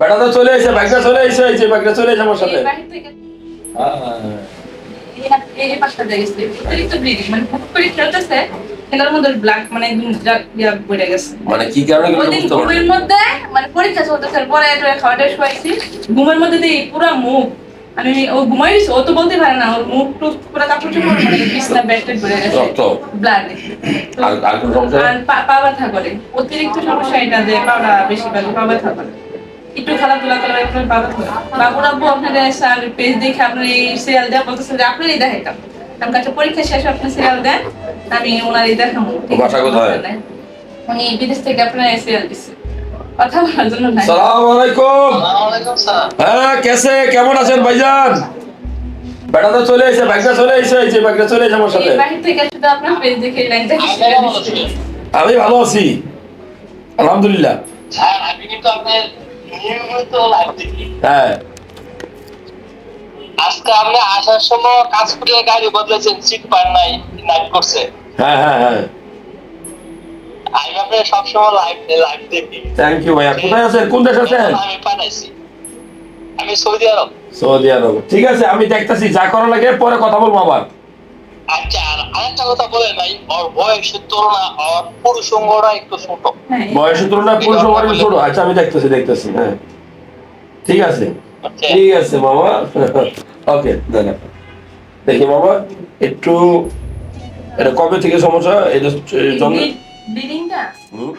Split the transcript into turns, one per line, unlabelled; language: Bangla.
বেটা তো চলে এসে ব্যাগটা চলে এসে হয়েছে ব্যাগটা চলে এসে আমার সাথে।
মানে মানে।
মানে কি কারণে
ঘুমের মধ্যে মানে পরীক্ষা চলতেছে পরে একটু খাওয়াটা শুয়াইছি। ঘুমের মধ্যে দিয়ে পুরো মুখ আমি ও ঘুমাই দিছে ও তো বলতে পারে না ওর মুখ টুক পুরো কাপড় চোপড় মানে বিছনা বেড টেড গেছে? ব্লাড
আর- আর কোনো সমস্যা?
পা- পা ব্যথা করে। অতিরিক্ত সমস্যা এটা যে পাওয়া বেশি পারে পা ব্যথা করে। একটু খেলাধুলা করলে আপনার বাবুর আব্বু আপনাদের স্যার পেজ দেখে আপনার এই সিরিয়াল দেওয়া বলতেছেন যে আপনারই দেখাইতাম। আমার কাছে পরীক্ষা শেষে আপনি সিরিয়াল দেন আমি ওনারই দেখাবো।
বাসা কোথায়?
উনি বিদেশ থেকে আপনার সিরিয়াল দিচ্ছে
হ্যাঁ কেসে কেমন আছেন ভাইজান? চলে এসে ব্যাগটা চলে এসে হয়েছে ব্যাগটা চলে এসে আমার সাথে।
এই বাহির থেকে শুধু আপনার পেজ দেখে এই লাইনটা
আমি
ভালো আছি। আলহামদুলিল্লাহ।
আমি কিন্তু আপনার
হ্যাঁ।
আজকে আপনি আসার সময় কাজ করে গাড়ি বদলেছেন সিট পার নাই করছে।
হ্যাঁ হ্যাঁ হ্যাঁ।
আমি আপনার সবসময় লাইভ লাইভ দেখি।
থ্যাংক ইউ ভাইয়া। কোথায় আছেন? কোন দেশ আছেন?
আমি পাঠাইছি। আমি সৌদি আরব।
সৌদি আরব। ঠিক আছে আমি দেখতেছি যা করা লাগে পরে কথা বলব আবার।
আচ্ছা আর আরেকটা কথা বলে নাই ওর বয়সের তুলনা ওর পুরুষ অঙ্গটা একটু ছোট।
হ্যাঁ
বয়সের পুরুষ ছোট। আচ্ছা আমি দেখতেছি দেখতেছি হ্যাঁ। ঠিক আছে?
বুঝছে?
ঠিক আছে মামা। ওকে দেখি মামা একটু এটা কবে থেকে সমস্যা? এটা জন্ম
ব্লিডিংটা?
হুম?